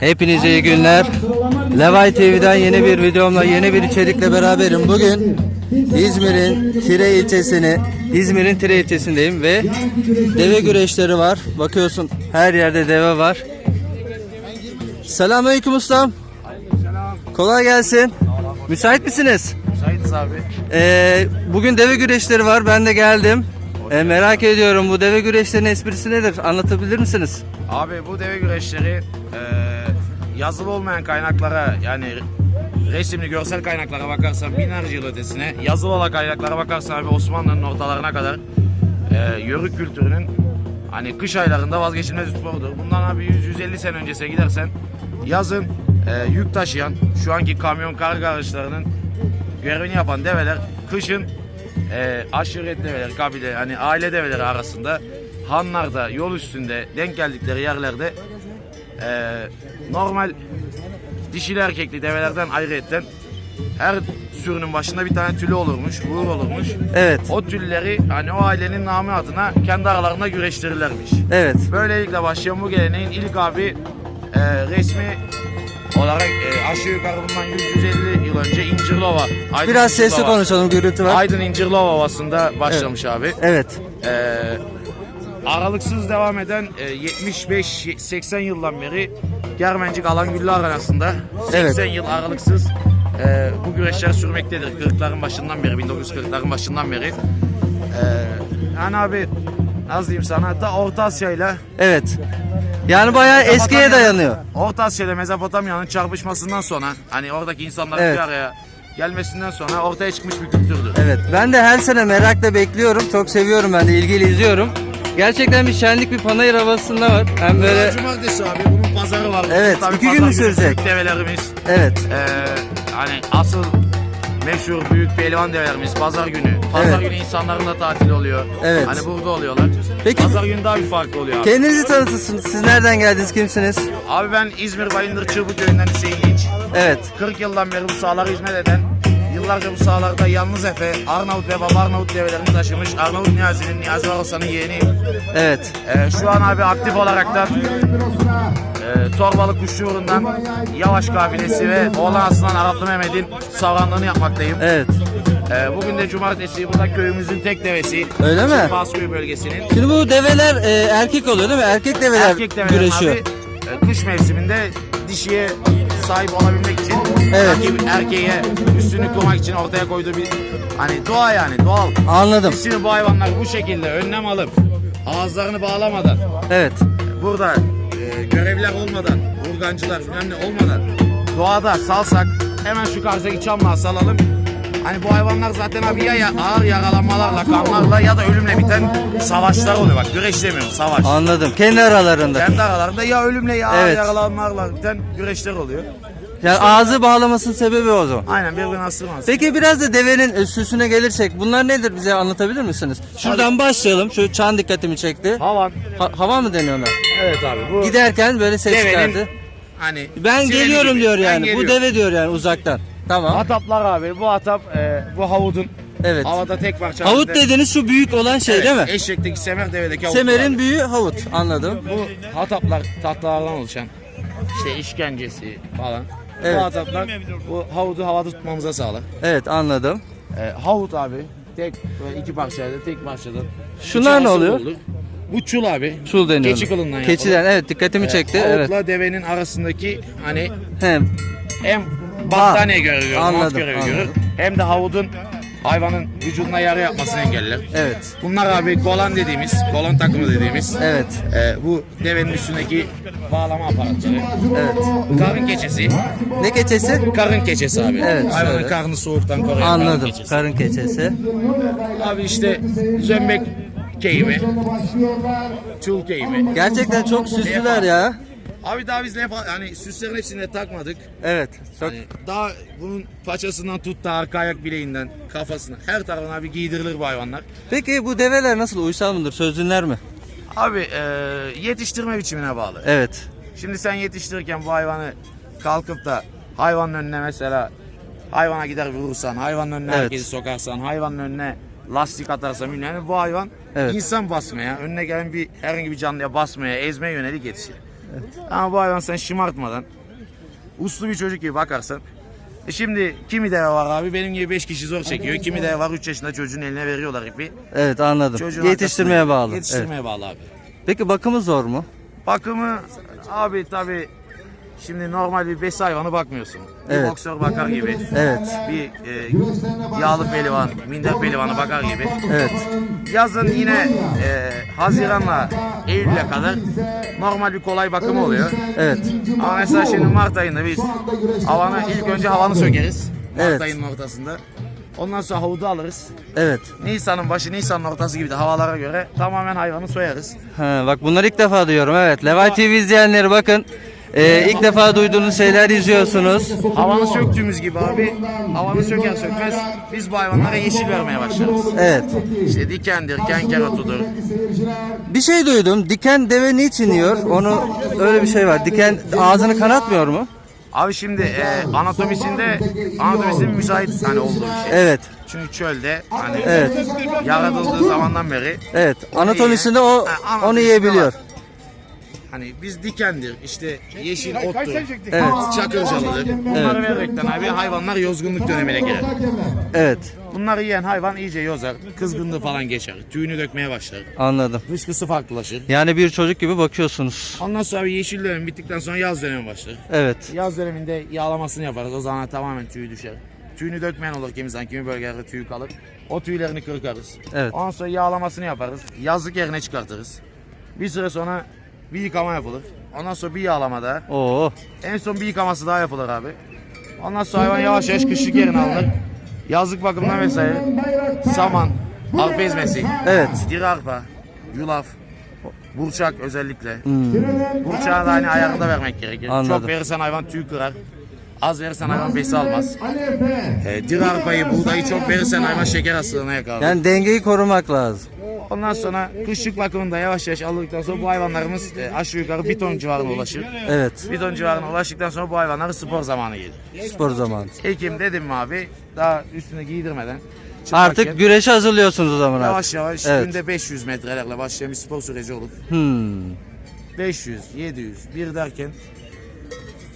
Hepinize iyi günler. Levay TV'den yeni bir videomla, yeni bir içerikle beraberim. Bugün İzmir'in Tire ilçesini, İzmir'in Tire ilçesindeyim ve deve güreşleri var. Bakıyorsun her yerde deve var. Selamünaleyküm ustam. Kolay gelsin. Müsait misiniz? Müsaitiz abi. Ee, bugün deve güreşleri var. Ben de geldim. Ee, merak ediyorum bu deve güreşlerinin esprisi nedir? Anlatabilir misiniz? Abi bu deve güreşleri eee, yazılı olmayan kaynaklara yani resimli görsel kaynaklara bakarsan binlerce yıl ötesine yazılı olan kaynaklara bakarsan abi Osmanlı'nın ortalarına kadar eee yörük kültürünün hani kış aylarında vazgeçilmez sporudur. Bundan abi 100-150 sene öncesine gidersen yazın eee, yük taşıyan şu anki kamyon kargo araçlarının görevini yapan develer kışın e, aşiret develeri, kabile hani aile develeri arasında hanlarda, yol üstünde denk geldikleri yerlerde e, normal dişili erkekli develerden ayrıyetten her sürünün başında bir tane tülü olurmuş, uğur olurmuş. Evet. O tülleri hani o ailenin namı adına kendi aralarında güreştirirlermiş. Evet. Böylelikle başlayan bu geleneğin ilk abi e, resmi olarak e, aşağı yukarı bundan 100-150 yıl önce İncirlova. Aydın Biraz sesli İncirlova- konuşalım gürültü var. Aydın İncirlova Ovası'nda başlamış abi. Evet. Ee, aralıksız devam eden e, 75-80 yıldan beri Germencik Alan Güllü Arenası'nda 80 Evet. yıl aralıksız e, bu güreşler sürmektedir. 40'ların başından beri, 1940'ların başından beri. Ee, yani abi nasıl diyeyim sana da Orta Asya ile Evet. Yani bayağı eskiye dayanıyor. Orta Asya ile Mezopotamya'nın çarpışmasından sonra hani oradaki insanların Evet. bir araya gelmesinden sonra ortaya çıkmış bir kültürdür. Evet. Ben de her sene merakla bekliyorum. Çok seviyorum ben de ilgiyle izliyorum. Gerçekten bir şenlik bir panayır havasında var. Hem böyle Cumartesi abi bunun pazarı var. Evet, Tabii iki gün mü sürecek? büyük Develerimiz. evet. Ee, hani asıl meşhur büyük pehlivan develerimiz pazar günü. Pazar Evet. günü insanların da tatil oluyor. Evet. Hani burada oluyorlar. Peki- Pazar günü daha bir farklı oluyor abi. Kendinizi tanıtırsınız. Siz nereden geldiniz? Kimsiniz? Abi ben İzmir Bayındır Çığbı köyünden Hüseyin. Evet. 40 yıldan beri bu sahalara hizmet eden, yıllarca bu sahalarda yalnız Efe, Arnavut ve Baba Arnavut develerini taşımış. Arnavut Niyazi'nin, Niyazi Varosa'nın yeğeniyim. Evet. Ee, şu an abi aktif olaraktan e, Torbalı Kuşçuğur'undan Yavaş kabilesi ve Oğlan Aslan Araplı Mehmet'in savranlığını yapmaktayım. Evet. Ee, bugün de cumartesi bu da köyümüzün tek devesi. Öyle mi? Basköy bölgesinin. Şimdi bu develer e, erkek oluyor değil mi? Erkek develer Erkek develerin güreşiyor. abi e, kış mevsiminde dişiye sahip olabilmek için Evet. rakip erkeğe üstünlük kurmak için ortaya koyduğu bir hani doğa yani doğal. Anladım. Şimdi bu hayvanlar bu şekilde önlem alıp ağızlarını bağlamadan Evet. burada e, görevliler olmadan, urgancılar ne olmadan doğada salsak hemen şu karşıdaki çamlığa salalım. Hani bu hayvanlar zaten abi ya, ya ağır yaralanmalarla, kanlarla ya da ölümle biten savaşlar oluyor. Bak güreş demiyorum, savaş. Anladım. Kendi aralarında. Kendi aralarında ya ölümle ya ağır Evet. yaralanmalarla biten güreşler oluyor. Yani ağzı bağlamasının sebebi o zaman. Aynen birbirini astırmaz. Peki biraz da devenin e, süsüne gelirsek bunlar nedir bize anlatabilir misiniz? Şuradan başlayalım. Şu çan dikkatimi çekti. Havan. Ha- hava mı deniyor ona? Evet abi bu Giderken böyle ses devenin çıkardı. hani Ben sireni geliyorum gibi. diyor Ben yani. Bu geliyorum. deve diyor yani uzaktan. Tamam. Ataplar abi bu atap e, bu havudun Evet. havada tek parça. Havut halinde- dediğiniz şu büyük olan şey Evet, değil mi? Eşekteki semer devedeki havut. Semer'in abi. büyüğü havut. Anladım. Bu hataplar tahtalardan oluşan işte işkencesi falan. Evet. Bu hataplar bu havudu havada tutmamıza sağlar. Evet anladım. E, havut abi tek böyle iki parçayla tek parçadan. Şunlar içi ne oluyor? olur. Bu çul abi. Çul deniyor. Keçi kılından Keçiden yapılır. evet dikkatimi çekti. E, Evet. Havutla devenin arasındaki hani Hem hem battaniye görevi görür, Anladım, mont görür. anladım. Hem de havudun hayvanın vücuduna yara yapmasını engeller. evet. Bunlar abi kolan dediğimiz, kolon takımı dediğimiz. Evet. e, bu devenin üstündeki bağlama aparatları. Evet. Karın keçesi. Ne keçesi? Karın keçesi abi. Evet, Hayvanın şöyle. karnını soğuktan koruyan karın Anladım. keçesi. Karın keçesi. Abi işte zömbek keyimi. Çul keyimi. Gerçekten çok süslüler ya. Abi daha biz ne hani süslerin hepsini de takmadık. Evet. Çok Hani daha bunun paçasından tut da arka ayak bileğinden kafasına her tarafına abi giydirilir bu hayvanlar. Peki bu develer nasıl uysal mıdır? Söz dinler mi? Abi e, yetiştirme biçimine bağlı. Evet. Şimdi sen yetiştirirken bu hayvanı kalkıp da hayvanın önüne mesela hayvana gider vurursan, hayvanın önüne Evet. herkesi sokarsan, hayvanın önüne lastik atarsan yani bu hayvan Evet. insan basmaya, önüne gelen bir herhangi bir canlıya basmaya, ezmeye yönelik yetişir. Ama bu hayvan sen şımartmadan uslu bir çocuk gibi bakarsan e şimdi kimi deve var abi benim gibi 5 kişi zor çekiyor. Kimi deve var 3 yaşında çocuğun eline veriyorlar ipi. Evet anladım. Çocuğun Yetiştirmeye bağlı. Yetiştirmeye bağlı abi. Peki bakımı zor mu? Bakımı abi tabi şimdi normal bir besi hayvanı bakmıyorsun. Bir Evet. boksör bakar gibi. Evet. Bir e, yağlı pelivan, minder pelivanı bakar gibi. Evet. Yazın yine e, Haziran'la Eylül'e kadar normal bir kolay bakımı oluyor. Evet. Ama mesela şimdi Mart ayında biz havanı ilk önce havanı sökeriz. Mart Evet. ayının ortasında. Ondan sonra havudu alırız. Evet. Nisan'ın başı, Nisan'ın ortası gibi de havalara göre tamamen hayvanı soyarız. Ha, bak bunları ilk defa duyuyorum. Evet. Levay TV izleyenleri bakın. Ee, ilk defa duyduğunuz şeyler izliyorsunuz. Havanı söktüğümüz gibi abi, havanı söker sökmez biz bu hayvanlara yeşil vermeye başlarız. Evet. İşte dikendir, kenkerotudur. Bir şey duydum. Diken deve niçin yiyor? Onu öyle bir şey var. Diken ağzını kanatmıyor mu? Abi şimdi e, anatomisinde, anatomisinin müsait hani olduğu bir şey. Evet. Çünkü çölde hani Evet. yaratıldığı zamandan beri Evet. Anatomisinde o Ha, onu anatomisinde yiyebiliyor. var. Hani biz dikendir, işte yeşil ottur, Evet. çakırcalıdır. Bunları vererekten abi hayvanlar yozgunluk dönemine girer. Evet. Bunları yiyen hayvan iyice yozar, kızgınlığı falan geçer, tüyünü dökmeye başlar. Anladım. Dışkısı farklılaşır. Yani bir çocuk gibi bakıyorsunuz. Ondan sonra bir yeşil dönem bittikten sonra yaz dönemi başlar. Evet. Yaz döneminde yağlamasını yaparız. O zaman tamamen tüyü düşer. Tüyünü dökmeyen olur kimi zaman kimi bölgelerde tüyü kalır. O tüylerini kırkarız. Evet. Ondan sonra yağlamasını yaparız. Yazlık yerine çıkartırız. Bir süre sonra bir yıkama yapılır. Ondan sonra bir yağlama daha. Oo. En son bir yıkaması daha yapılır abi. Ondan sonra hayvan yavaş yavaş kışlık yerine alınır. Yazlık bakımdan vesaire. Saman, arpa ezmesi, Evet. diri arpa, yulaf, burçak özellikle. Hmm. Burçağı da hani ayarında vermek gerekir. Anladım. Çok verirsen hayvan tüy kırar. Az verirsen hayvan besi almaz. E, diri arpayı, buğdayı çok verirsen hayvan şeker hastalığına yakalar. Yani dengeyi korumak lazım. Ondan sonra kışlık bakımında yavaş yavaş aldıktan sonra bu hayvanlarımız e, aşağı yukarı bir ton civarına ulaşır. Evet. Bir ton civarına ulaştıktan sonra bu hayvanların spor zamanı gelir. Spor zamanı. Ekim dedim mi abi daha üstüne giydirmeden çıplakken Artık güreşe hazırlıyorsunuz o zaman artık. yavaş yavaş Evet. günde 500 metrelerle başlayan bir spor süreci olur. Hmm. 500, 700, bir derken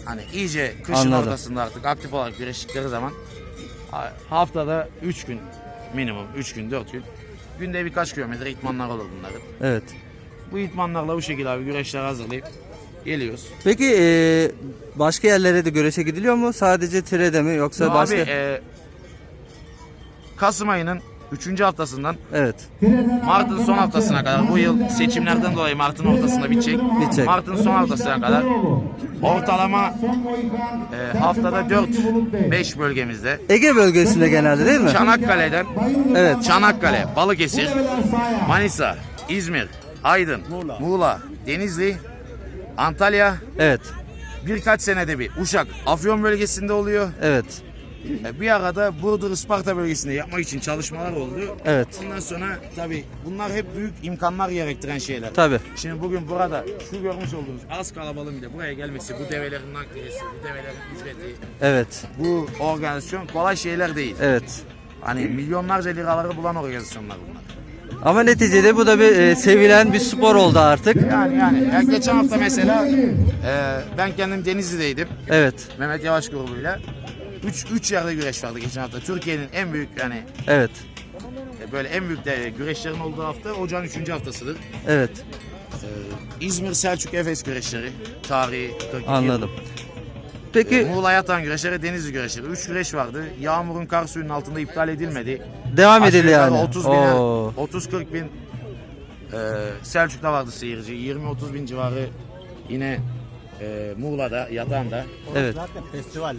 hani iyice kışın Anladım. ortasında artık aktif olarak güreştikleri zaman ha- haftada 3 gün minimum 3 gün 4 gün günde birkaç kilometre itmanlar olur bunların. Evet. Bu itmanlarla bu şekilde abi güreşler hazırlayıp geliyoruz. Peki eee, başka yerlere de güreşe gidiliyor mu? Sadece Tire'de mi yoksa Bu başka? Abi e, Kasım ayının 3. haftasından Evet. Mart'ın son haftasına kadar bu yıl seçimlerden dolayı Mart'ın ortasında bitecek. Bitecek. Mart'ın son haftasına kadar ortalama e, haftada 4-5 bölgemizde Ege bölgesinde genelde değil mi? Çanakkale'den Evet. Çanakkale, Balıkesir, Manisa, İzmir, Aydın, Muğla, Denizli, Antalya Evet. birkaç senede bir Uşak, Afyon bölgesinde oluyor. Evet. E, Bir arada Burdur, Isparta bölgesinde yapmak için çalışmalar oldu. Evet. Ondan sonra tabii bunlar hep büyük imkanlar gerektiren şeyler. Tabii. Şimdi bugün burada şu görmüş olduğunuz az kalabalığın bile buraya gelmesi, bu develerin nakliyesi, bu develerin ücreti, Evet. bu organizasyon kolay şeyler değil. Evet. Hani milyonlarca liraları bulan organizasyonlar bunlar. Ama neticede bu da bir e, sevilen bir spor oldu artık. Yani yani ya geçen hafta mesela e, ben kendim Denizli'deydim Evet. Mehmet Yavaş grubuyla. 3 3 yerde güreş vardı geçen hafta. Türkiye'nin en büyük yani Evet. e, böyle en büyük de güreşlerin olduğu hafta ocağın 3. haftasıdır. Evet. İzmir Selçuk Efes güreşleri tarihi 42 Anladım. Peki Muğla Yatan güreşleri, Denizli güreşleri. 3 güreş vardı. Yağmurun kar suyunun altında iptal edilmedi. devam edildi yani. 30 bin, Oo. 30-40 bin e, Selçuk'ta vardı seyirci. 20-30 bin civarı yine e, Muğla'da, Yatan'da. Evet.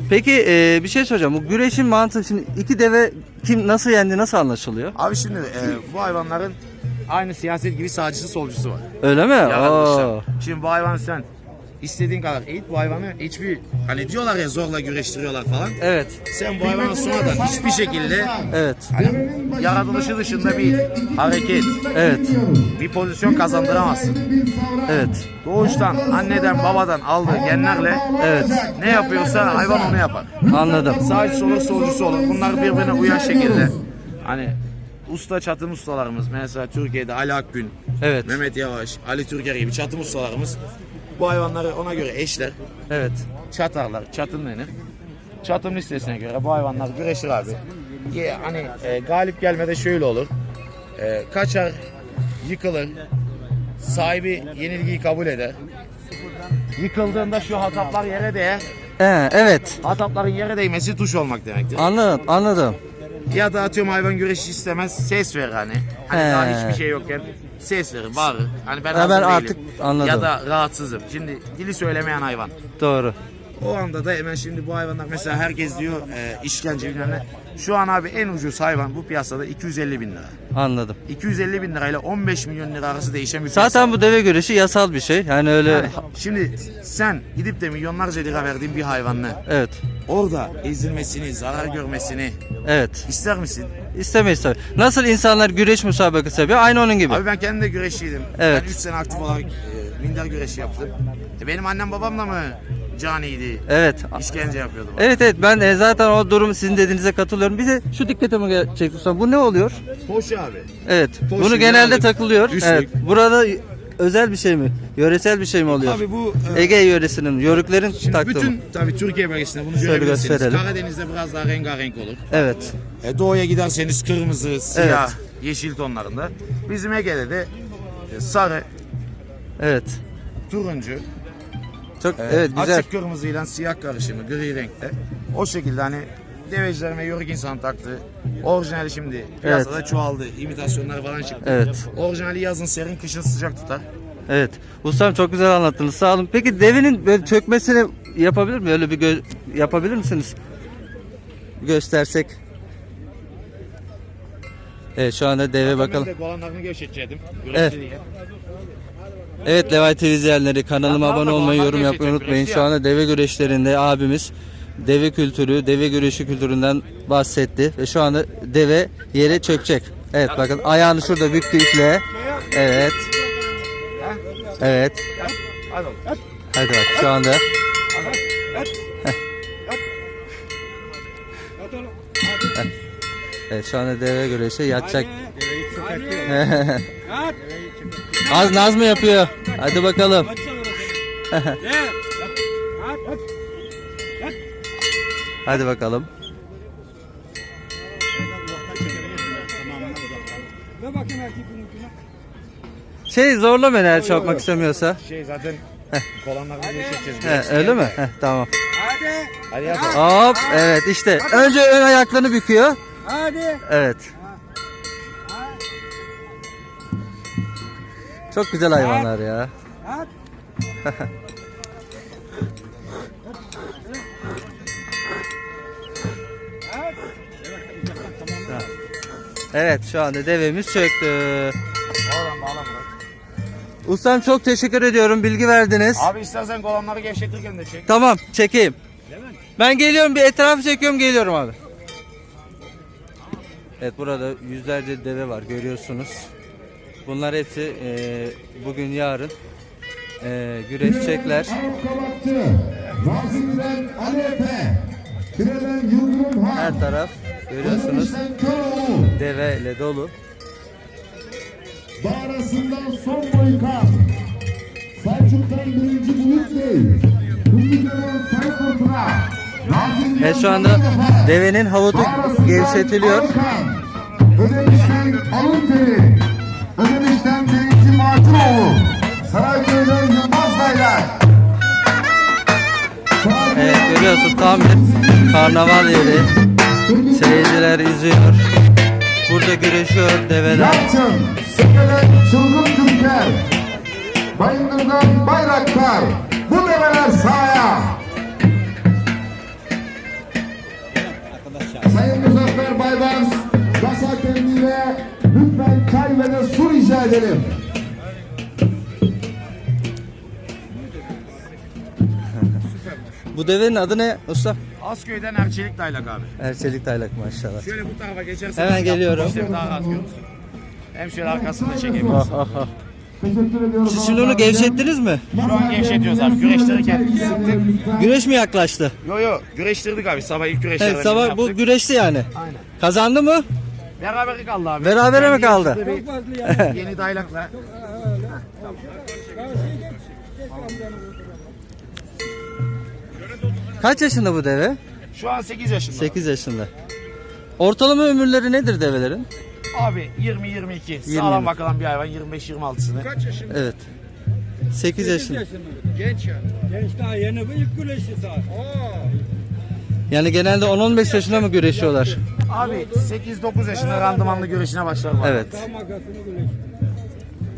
Peki e, bir şey soracağım. Bu güreşin mantığı şimdi iki deve kim nasıl yendi nasıl anlaşılıyor? Abi şimdi e, bu hayvanların aynı siyaset gibi sağcısı solcusu var. Öyle mi? Oo. Şimdi bu hayvan sen istediğin kadar eğit bu hayvanı hiçbir hani diyorlar ya zorla güreştiriyorlar falan. Evet. Sen bu hayvana sonradan hiçbir şekilde Evet. hani yaratılışı dışında bir hareket, Evet. bir pozisyon kazandıramazsın. Evet. Doğuştan, anneden, babadan aldığı genlerle Evet. ne yapıyorsa hayvan onu yapar. Anladım. Sağcısı olur, solcusu olur. Bunlar birbirine uyan şekilde. Hani usta çatım ustalarımız mesela Türkiye'de Ali Akgün, Evet. Mehmet Yavaş, Ali Türker gibi çatım ustalarımız Bu hayvanları ona göre eşler. Evet. Çatarlar, çatın denir. Çatım listesine göre bu hayvanlar güreşir abi. Ye- Hani e, galip gelmede şöyle olur. E, kaçar, yıkılır. Sahibi yenilgiyi kabul eder. Yıkıldığında şu hataplar yere değer. Ee, evet. Hatapların yere değmesi tuş olmak demektir. Anladım, anladım. Ya da atıyorum hayvan güreşi istemez ses verir hani. Hani He. daha hiçbir şey yokken ses verir, bağırır. Hani ben, Ha, hazır ben değilim. artık anladım. Ya da rahatsızım. Şimdi dili söylemeyen hayvan. Doğru. O anda da hemen şimdi bu hayvanlar mesela herkes diyor e, işkence bilmem ne. Şu an abi en ucuz hayvan bu piyasada 250 bin lira. Anladım. 250 bin lirayla 15 milyon lira arası değişen bir piyasa. Zaten bu deve güreşi yasal bir şey. Yani öyle Yani şimdi sen gidip de milyonlarca lira verdiğin bir hayvanla evet. orada ezilmesini, zarar görmesini Evet. ister misin? İstemeyiz tabii. Nasıl insanlar güreş müsabakası yapıyor? Aynı onun gibi. Abi ben kendim de güreşçiydim. Evet. Ben 3 sene aktif olarak e, minder güreşi yaptım. E, benim annem babam da mı caniydi? Evet. İşkence yapıyordu bana. Evet evet ben e, zaten o durum sizin dediğinize katılıyorum. Bir de şu dikkatimi çekti sonra. Bu ne oluyor? Hoş abi. Evet. Poşu, Bunu genelde takılıyor. üstlük. Evet. Burada özel bir şey mi? Yöresel bir şey mi oluyor? Abi bu e, Ege yöresinin, yörüklerin Şimdi taktığı mı? bütün tabii Türkiye bölgesinde bunu görebilirsiniz. gösterelim. Karadeniz'de biraz daha rengarenk olur. Evet. E, doğuya giderseniz kırmızı, siyah, Evet. yeşil tonlarında. Bizim Ege'de de e, sarı, Evet. turuncu, Çok e, evet güzel. açık kırmızıyla siyah karışımı, gri renkte. O şekilde hani devecilerin ve yörük insan taktığı orijinali şimdi piyasada çoğaldı. İmitasyonlar falan çıktı. Evet. Orijinali yazın serin, kışın sıcak tutar. Evet. Ustam çok güzel anlattınız. Sağ olun. Peki devenin böyle çökmesini yapabilir mi? Öyle bir gö- yapabilir misiniz? Göstersek. Evet şu anda deve bakalım. Ben de gevşetecektim. Evet. Evet. Diye. Evet Levay TV izleyenleri kanalıma abone olmayı, yorum yapmayı unutmayın. Şu anda deve güreşlerinde abimiz deve kültürü, deve güreşi kültüründen bahsetti ve şu anda deve yere çökecek. Evet bakın ayağını şurada büktü iple. Evet. Evet. Hadi bak şu anda. Evet şu anda deve güreşi yatacak. Az naz mı yapıyor? Hadi bakalım. Hadi bakalım. Şey zorlama eğer çarpmak istemiyorsa. Şey zaten kolanlarını gevşeteceğiz. He, öyle mi? Heh, tamam. Hadi yap. Hop evet işte önce ön ayaklarını büküyor. Hadi. Evet. Çok güzel hayvanlar ya. Evet şu anda devemiz çöktü. Ustam çok teşekkür ediyorum bilgi verdiniz. Abi istersen kolanları gevşetirken de çek. Tamam çekeyim. Ben geliyorum bir etrafı çekiyorum geliyorum abi. Evet burada yüzlerce deve var görüyorsunuz. Bunlar hepsi eee, bugün yarın eee güreşecekler. Her taraf görüyorsunuz deveyle dolu. Bağrası'ndan Son Boykan, Selçuk'tan Birinci Bulut Bey, Evet şu anda devenin Bağrası'ndan gevşetiliyor. Ödemiş'ten Sarayköy'den Yılmaz Beyler, Evet görüyorsun tam bir karnaval yeri. Seyirciler izliyor. Burada güreşiyor develer. Yalçın, Seke'den Çılgın Türker, Bayındır'dan Bayraktar, bu develer sahaya. Sayın Muzaffer Baybars, Gaz Hakemliği'ne lütfen çay ve de su rica edelim. Bu devenin adı ne usta? Asköy'den Erçelik Daylak abi. Erçelik taylak maşallah. Şöyle bu tarafa geçersen Hemen geliyorum. İşte daha rahat görürsün. Hem şöyle arkasında çekeyim. Ah, ah, ah. Gevşettiniz mi? Şu an gevşetiyoruz abi güreştirirken. Güreş mi yaklaştı? Yo yo güreştirdik abi sabah ilk güreşlerden Evet sabah bu yaptık. güreşti yani. Aynen. Kazandı mı? Berabere kaldı abi. Berabere mi kaldı? Yeni daylakla. Kaç yaşında bu deve? Şu an 8 yaşında. 8 yaşında. Ortalama ömürleri nedir develerin? Abi 20-22. Sağlam bakalım bir hayvan 25-26'sını. Evet. 8 yaşında. Genç daha yeni bu ilk güreşi daha. Yani genelde 10-15 yaşında mı güreşiyorlar? Abi 8-9 yaşında randımanlı güreşine başlarım abi. Evet. Daha makasını güreşi.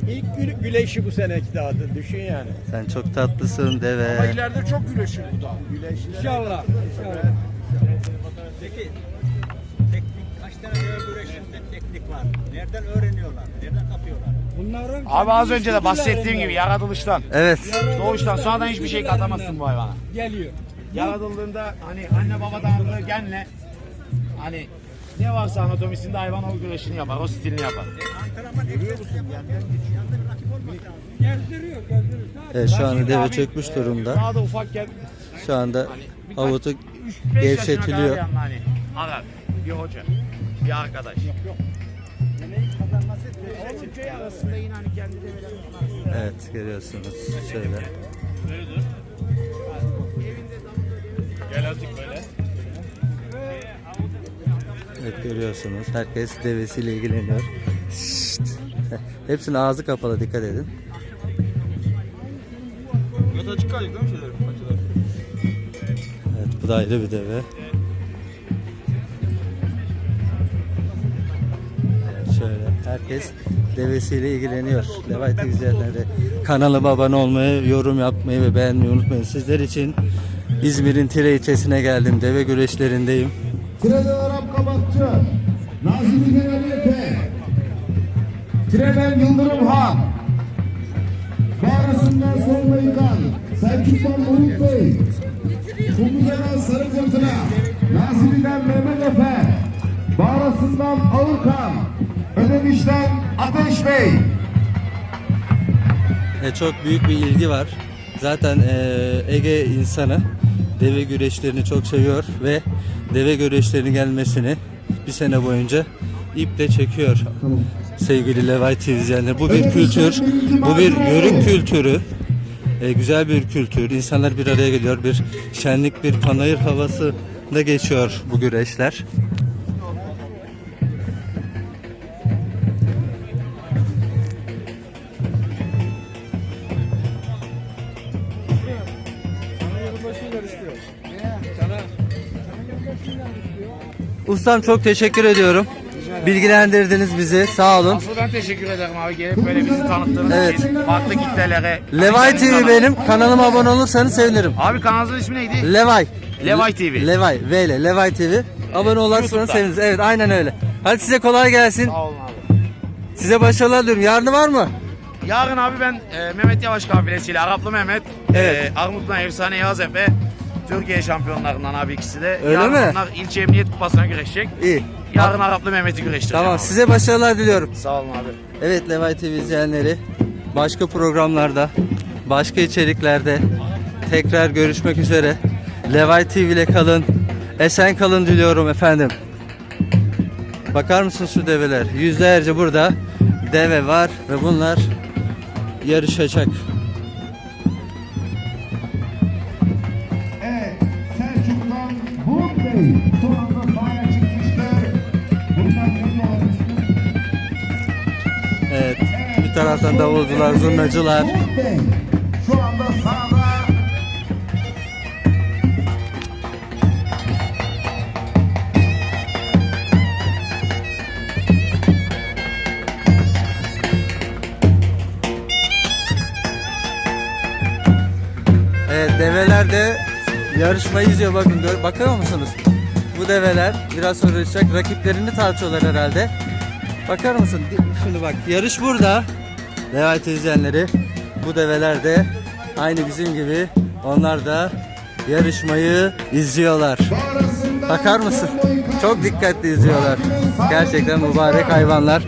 İlk gü- güleşi bu seneki daha da düşün yani. Sen çok tatlısın deve. İleride çok güleşir bu da. Güleşler. İnşallah. İnşallah. Peki teknik kaç tane deve güreşinde teknik var? Nereden öğreniyorlar? Nereden kapıyorlar? Bunların Abi az önce de bahsettiğim gibi yaratılıştan, Evet. doğuştan sonradan hiçbir şey katamazsın bu hayvana. Geliyor. Yaratıldığında hani anne babadan aldığı genle hani ne varsa anatomisinde hayvan o güreşini yapar, o stilini yapar. Antrenman egzersiz yandan yandan rakip olmak lazım. Gezdiriyor, gezdiriyor. Sadece Evet şu anda deve çökmüş e, durumda. Daha da ufakken Şu anda birkaç- avutu 3-5 gevşetiliyor. yaşına kadar yanına hani arar, bir hoca, bir arkadaş. Yemeği kazanması Oğlum köy arasında yine hani kendi develerini Evet görüyorsunuz şöyle. Gel azıcık böyle. Evet görüyorsunuz. Herkes devesiyle ilgileniyor. Şşt. Hepsinin ağzı kapalı dikkat edin. Evet bu da ayrı bir deve. Evet şöyle herkes devesiyle ilgileniyor. Levay TV izleyenleri kanalıma abone olmayı, yorum yapmayı ve beğenmeyi unutmayın. Sizler için İzmir'in Tire ilçesine geldim. Deve güreşlerindeyim. Tireden Kabakçı, Nazimi Genel Efe, Tireden Yıldırım Han, Bağrısından Solma Yıkan, Selçuk'tan Umut Bey, Kumluca'dan Sarı Fırtına, Nazimi'den Mehmet Efe, Bağrısından Ağırkan, Ödemiş'ten Ateş Bey. E, çok büyük bir ilgi var. Zaten e, Ege insanı deve güreşlerini çok seviyor ve deve güreşlerinin gelmesini bir sene boyunca iple çekiyor. Sevgili Levay TV izleyenler. Bu bir kültür, bu bir yörük kültürü. E, güzel bir kültür. İnsanlar bir araya geliyor. Bir şenlik, bir panayır havası da geçiyor bu güreşler. Ustam çok teşekkür ediyorum. Bilgilendirdiniz bizi. Sağ olun. Asıl ben teşekkür ederim abi gelip böyle bizi tanıttığınız Evet. için farklı kitlelere. Levay TV benim. Kanalıma abone olursanız sevinirim. Abi kanalınızın ismi neydi? Levay. Levay TV. Levay. V ile Levay TV. Abone olursanız YouTube'da. seviniriz. Evet aynen öyle. Hadi size kolay gelsin. Sağ olun abi. Size başarılar diliyorum. Yarını var mı? Yarın abi ben e, Mehmet Yavaş kafilesiyle Araplı Mehmet, Evet. e, Armutlu'dan Efsane Yağız Efe, Türkiye şampiyonlarından abi ikisi de. Öyle Yarın mi? onlar ilçe emniyet kupasına güreşecek. İyi. Yarın Araplı Mehmet'i güreştireceğim Tamam abi. size başarılar diliyorum. Sağ olun abi. Evet Levay TV izleyenleri başka programlarda, başka içeriklerde tekrar görüşmek üzere. Levay TV ile kalın. Esen kalın diliyorum efendim. Bakar mısınız şu develer? Yüzlerce burada deve var ve bunlar yarışacak. Evet. Bir taraftan davulcular, zurnacılar. Şu anda sahada Evet develer de yarışmayı izliyor bakın bakıyor musunuz? Bu develer biraz sonra yarışacak rakiplerini tartıyorlar herhalde. Bakar mısın? Şimdi bak yarış burada. Levent izleyenleri bu develer de aynı bizim gibi onlar da yarışmayı izliyorlar. Bakar mısın? Çok dikkatli izliyorlar. Gerçekten mübarek hayvanlar.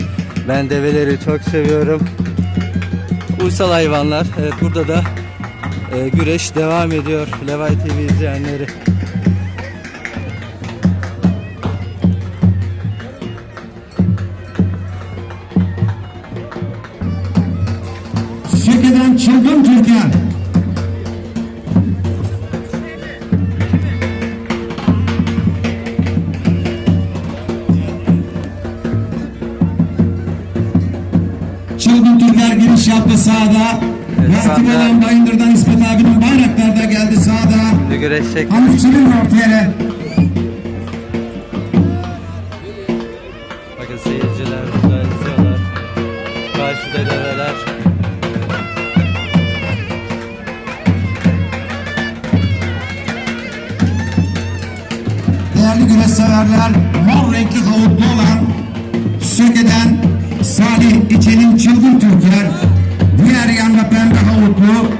Ben develeri çok seviyorum. Uysal hayvanlar. Evet burada da e, güreş devam ediyor. Levay TV izleyenleri. çılgın Türkiye. Çılgın Türker giriş yaptı sağda. Rakip olan Bayındır'dan İsmet abinin bayraklar da geldi sağda. Hamit Çılgın ortaya. Severler, mor renkli havutlu olan Söke'den Salih İçel'in Çılgın Türker, diğer yanda pembe havutlu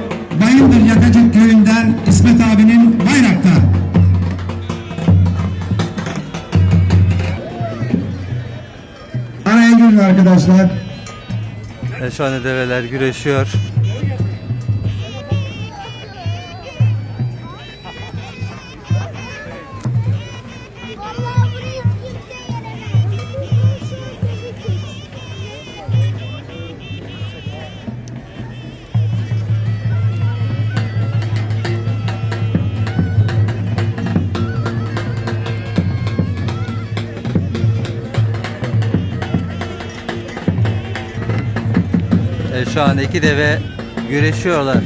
Bayındır Yakacık Köyü'nden İsmet abinin Bayraktar. Araya girin arkadaşlar. E, şu anda develer güreşiyor. Şu anda iki deve güreşiyorlar.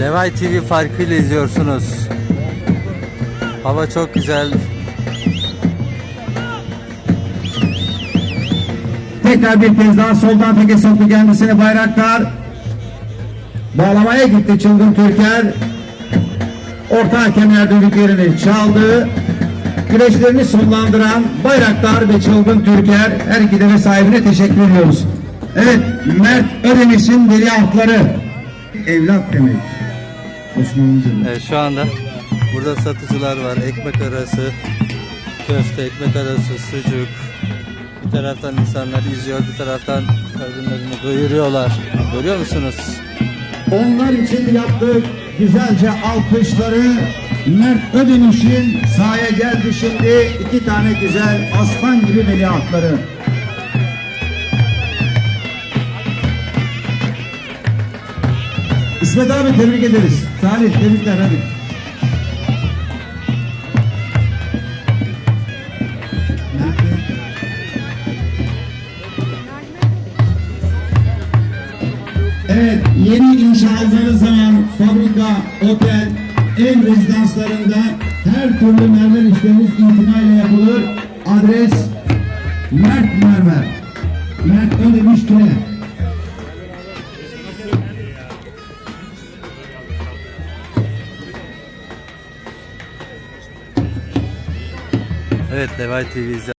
Levay TV farkıyla izliyorsunuz. Hava çok güzel. Tekrar bir kez daha soldan teke soktu kendisini Bayraktar. Bağlamaya gitti Çılgın Türker. Orta hakemler düdüklerini çaldı. Güreşlerini sonlandıran Bayraktar ve Çılgın Türker her iki deve sahibine teşekkür ediyoruz. Evet Mert Ödemiş'in veliahtları. Evlat demek. Osmanlıca. E, şu anda burada satıcılar var. Ekmek arası, köfte, ekmek arası, sucuk. Bir taraftan insanlar izliyor, bir taraftan karınlarını doyuruyorlar. Görüyor musunuz? Onlar için yaptık güzelce alkışları Mert Ödemiş'in sahaya geldi şimdi iki tane güzel aslan gibi veliahtları. İsmet abi tebrik ederiz. Salih tebrikler hadi. Evet, yeni inşa zaman fabrika, otel, ev rezidanslarında her türlü mermer işlemimiz itinayla yapılır. Adres Mert Mermer. Mert Ödemiş Tüne. Evet Levay TV.